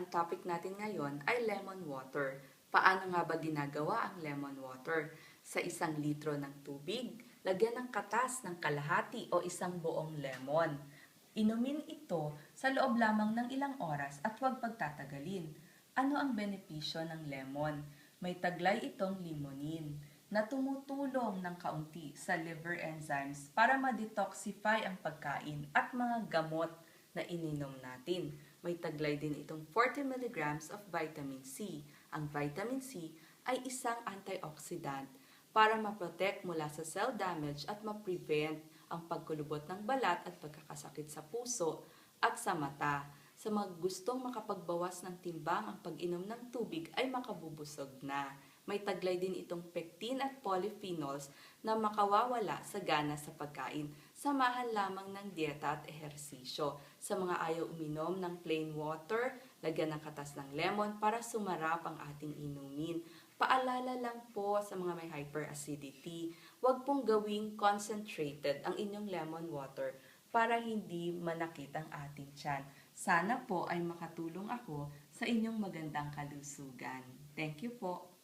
Ang topic natin ngayon ay lemon water. Paano nga ba ginagawa ang lemon water? Sa isang litro ng tubig, lagyan ng katas ng kalahati o isang buong lemon. Inumin ito sa loob lamang ng ilang oras at huwag pagtatagalin. Ano ang benepisyo ng lemon? May taglay itong limonin na tumutulong ng kaunti sa liver enzymes para ma-detoxify ang pagkain at mga gamot na ininom natin. May taglay din itong 40 mg of vitamin C. Ang vitamin C ay isang antioxidant para ma-protect mula sa cell damage at ma-prevent ang pagkulubot ng balat at pagkakasakit sa puso at sa mata. Sa mga gustong makapagbawas ng timbang, ang pag-inom ng tubig ay makabubusog na. May taglay din itong pectin at polyphenols na makawawala sa gana sa pagkain. Samahan lamang ng dieta at ehersisyo. Sa mga ayaw uminom ng plain water, lagyan ng katas ng lemon para sumarap ang ating inumin. Paalala lang po sa mga may hyperacidity, huwag pong gawing concentrated ang inyong lemon water para hindi manakit ang ating tiyan. Sana po ay makatulong ako sa inyong magandang kalusugan. Thank you po.